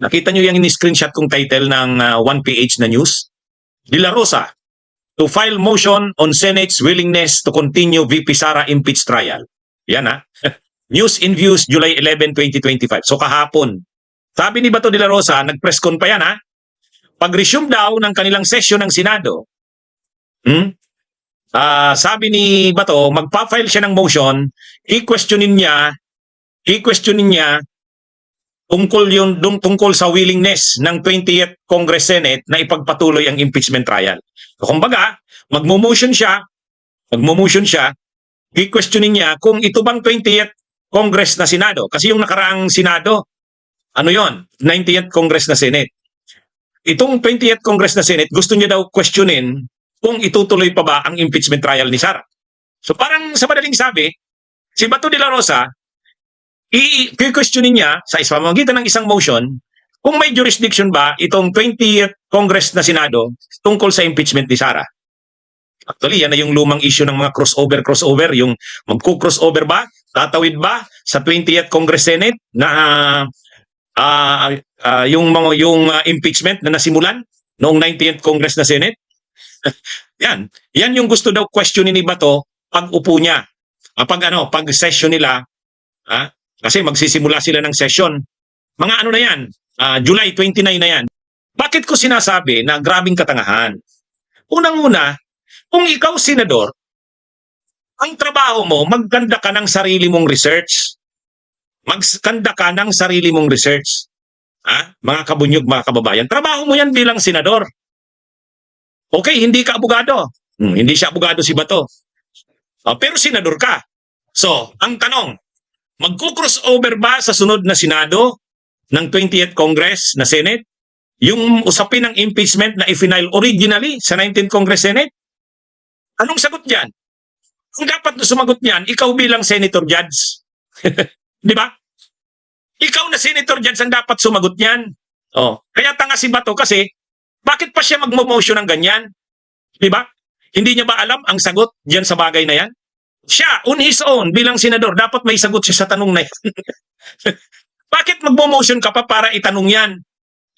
Nakita nyo yung in-screenshot kong title ng ah, 1PH na news? De La Rosa to file motion on Senate's willingness to continue VP Sara impeach trial. Yan ha. News in Views, July 11, 2025. So kahapon. Sabi ni Bato de la Rosa, nag-press con pa yan ha. Pag-resume daw ng kanilang session ng Senado, hmm? Ah, sabi ni Bato, magpa-file siya ng motion, i-questionin niya, i-questionin niya tungkol yun dung, tungkol sa willingness ng 20th Congress Senate na ipagpatuloy ang impeachment trial. So, kumbaga, magmo-motion siya, magmo-motion siya, i-questionin niya kung ito bang 20th Congress na Senado. Kasi yung nakaraang Senado, ano yon 90th Congress na Senate. Itong 20th Congress na Senate, gusto niya daw questionin kung itutuloy pa ba ang impeachment trial ni Sara. So parang sa madaling sabi, si Bato de la Rosa, i-questionin niya sa pamamagitan ng isang motion kung may jurisdiction ba itong 20th Congress na Senado tungkol sa impeachment ni Sara. Actually, yan na yung lumang issue ng mga crossover, crossover, yung magko-crossover ba, tatawid ba sa 20th Congress Senate na ah, ah, yung mga yung ah, impeachment na nasimulan noong 90th Congress na Senate. yan. Yan yung gusto daw questionin ni Bato pag upo niya. Pag ano, pag session nila, ah, kasi magsisimula sila ng session. Mga ano na yan, ah, July 29 na yan. Bakit ko sinasabi na grabing katangahan? Unang-una, kung ikaw senador, ang trabaho mo, magganda ka ng sarili mong research. Magkanda ka ng sarili mong research. Ha? Mga kabunyog, mga kababayan. Trabaho mo yan bilang senador. Okay, hindi ka abogado. Hmm, hindi siya abogado si Bato. Ah, pero senador ka. So, ang tanong, magko-crossover ba sa sunod na Senado ng 20th Congress na Senate yung usapin ng impeachment na i-final originally sa 19th Congress Senate? Anong sagot diyan? Ang dapat na sumagot niyan, ikaw bilang Senator Judge. Di ba? Ikaw na Senator Judge ang dapat sumagot niyan. Oh, kaya tanga si Bato kasi bakit pa siya magmo-motion ng ganyan? Di ba? Hindi niya ba alam ang sagot diyan sa bagay na yan? Siya, on his own, bilang senador, dapat may sagot siya sa tanong na yan. Bakit magmo-motion ka pa para itanong yan?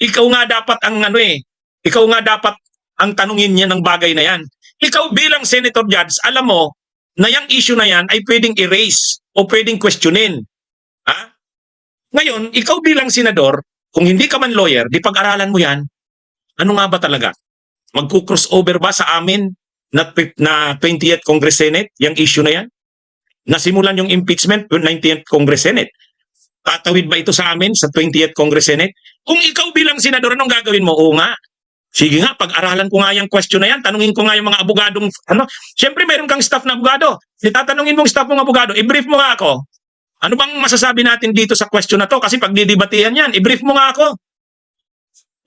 Ikaw nga dapat ang ano eh, ikaw nga dapat ang tanungin niya ng bagay na yan. Ikaw bilang Senator Judge, alam mo na yung issue na yan ay pwedeng erase o pwedeng questionin. Ha? Ngayon, ikaw bilang senador, kung hindi ka man lawyer, di pag-aralan mo yan, ano nga ba talaga? Magku-crossover ba sa amin na, na 20th Congress Senate, yung issue na yan? Nasimulan yung impeachment, 19th Congress Senate. Tatawid ba ito sa amin sa 20th Congress Senate? Kung ikaw bilang senador, anong gagawin mo? Oo nga. Sige nga, pag-aralan ko nga yung question na yan, tanungin ko nga yung mga abogadong, ano, siyempre meron kang staff na abogado. Itatanungin mong staff mong abogado, i-brief mo nga ako. Ano bang masasabi natin dito sa question na to? Kasi pag didibatihan yan, i-brief mo nga ako.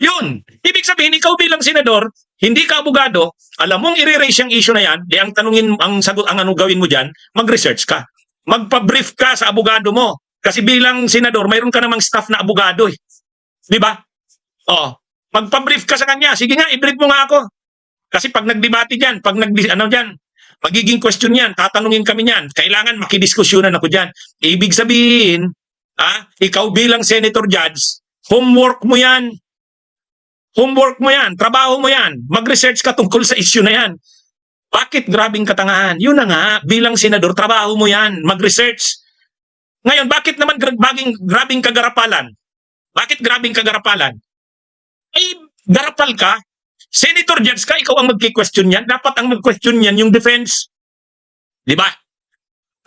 Yun. Ibig sabihin, ikaw bilang senador, hindi ka abogado, alam mong i-raise yung issue na yan, di ang tanungin, ang sagot, ang ano gawin mo dyan, mag-research ka. Magpa-brief ka sa abogado mo. Kasi bilang senador, mayroon ka namang staff na abogado eh. Di ba? Oh, magpa-brief ka sa kanya. Sige nga, i-brief mo nga ako. Kasi pag nagdebate diyan, pag nag ano diyan, magiging question yan, tatanungin kami niyan. Kailangan makidiskusyonan ako diyan. Ibig sabihin, ah, ikaw bilang senator judge, homework mo yan. Homework mo yan, trabaho mo yan. Mag-research ka tungkol sa issue na yan. Bakit grabing katangahan? Yun na nga, bilang senador, trabaho mo yan, mag-research. Ngayon, bakit naman baging, grabing kagarapalan? Bakit grabing kagarapalan? Eh, garapal ka. Senator Judge ka, ikaw ang magki-question yan. Dapat ang mag-question yan yung defense. Di ba?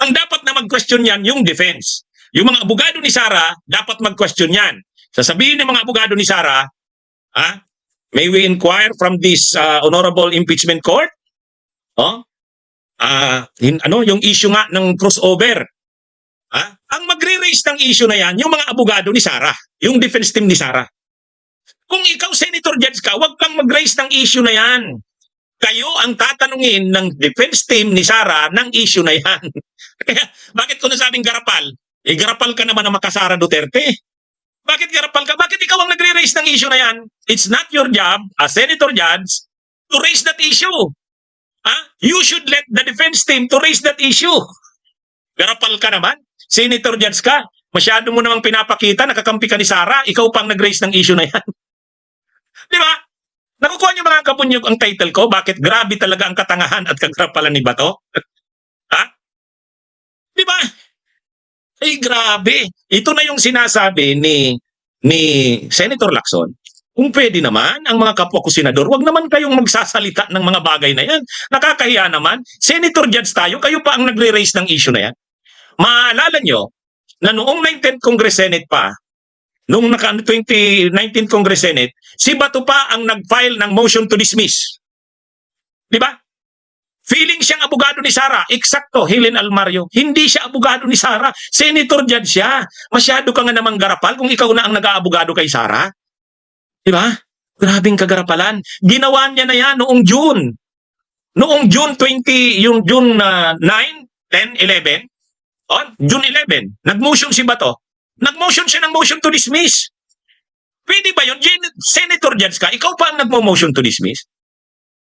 Ang dapat na mag-question yan yung defense. Yung mga abogado ni Sara, dapat mag-question yan. Sasabihin ng mga abogado ni Sara, ha? May we inquire from this uh, honorable impeachment court? Oh? Ah, hin- ano, yung issue nga ng crossover. Ha? Ang magre-raise ng issue na yan, yung mga abogado ni Sara, yung defense team ni Sara. Kung ikaw senator judge ka, wag kang mag-raise ng issue na yan. Kayo ang tatanungin ng defense team ni Sara ng issue na yan. Kaya, bakit ko nasabing garapal? Eh, garapal ka naman ng makasara Duterte. Bakit garapal ka? Bakit ikaw ang nagre-raise ng issue na yan? It's not your job as senator judge to raise that issue. Ha? You should let the defense team to raise that issue. Garapal ka naman. Senator judge ka. Masyado mo namang pinapakita, nakakampi ka ni Sara, ikaw pang nag-raise ng issue na yan. Di ba? Nakukuha niyo mga kapunyog ang title ko, bakit grabe talaga ang katangahan at kagarapalan ni Bato? ha? Di ba? Ay, grabe. Ito na yung sinasabi ni ni Senator Lacson. Kung pwede naman, ang mga kapwa ko senador, wag naman kayong magsasalita ng mga bagay na yan. Nakakahiya naman. Senator Judge tayo, kayo pa ang nagre-raise ng issue na yan. Maalala nyo, na noong 19th Congress Senate pa, noong naka 2019 Congress Senate, si Bato pa ang nag-file ng motion to dismiss. Di ba? Feeling siyang abogado ni Sara. Eksakto, Helen Almario. Hindi siya abogado ni Sara. Senator Judge siya. Masyado ka nga namang garapal kung ikaw na ang nag-aabogado kay Sara. Di ba? Grabing kagarapalan. Ginawa niya na yan noong June. Noong June 20, yung June uh, 9, 10, 11, on, June 11, nag-motion si Bato. Nag-motion siya ng motion to dismiss. Pwede ba yun? Senator Judge ka, ikaw pa ang nagmo-motion to dismiss.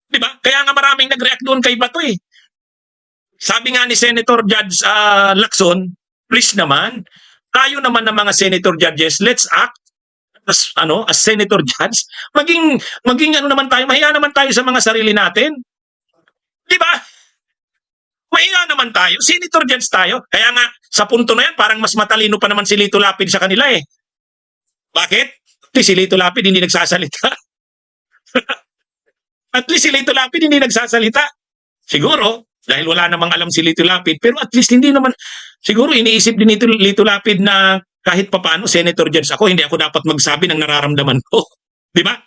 Di ba? Kaya nga maraming nag-react doon kay Bato eh. Sabi nga ni Senator Judge ah, Lacson, please naman, tayo naman ng mga Senator Judges, let's act as ano as senator judge. Maging maging ano naman tayo mahiya naman tayo sa mga sarili natin. Di ba mahiya naman tayo senator judge tayo. Kaya nga sa punto na yan parang mas matalino pa naman si Lito Lapid sa kanila eh. Bakit? Least si Lito Lapid hindi nagsasalita at least si Lito Lapid hindi nagsasalita. Siguro dahil wala namang alam si Lito Lapid pero at least hindi naman siguro iniisip din nito Lito Lapid na kahit papaano senator judge ako hindi ako dapat magsabi ng nararamdaman ko. Di ba?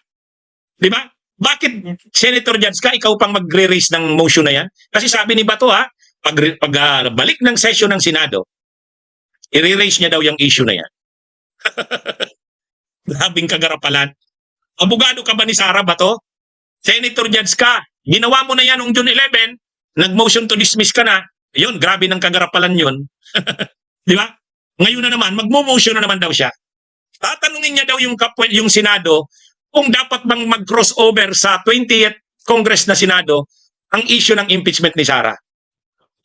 Di ba? Bakit senator judge ka ikaw pang magre-raise ng motion na yan? Kasi sabi ni Bato ha pag, pag ah, balik ng session ng Senado i-raise niya daw yung issue na yan. Grabing kagarapalan. Abogado ka ba ni Sara Bato senator judge ka ginawa mo na yan noong June 11 nag-motion to dismiss ka na yun grabe ng kagarapalan yun di ba ngayon na naman, magmo-motion na naman daw siya. Tatanungin niya daw yung, kapwa, yung Senado kung dapat bang mag-crossover sa 20th Congress na Senado ang issue ng impeachment ni Sara.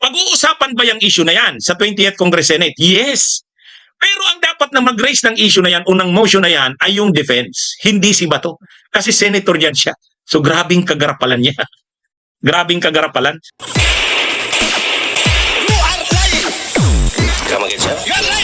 Pag-uusapan ba yung issue na yan sa 20th Congress Senate? Yes. Pero ang dapat na mag-raise ng issue na yan, unang motion na yan, ay yung defense. Hindi si Bato. Kasi senator yan siya. So grabing kagarapalan niya. grabing kagarapalan. You are lying! Come again, sir? You are lying!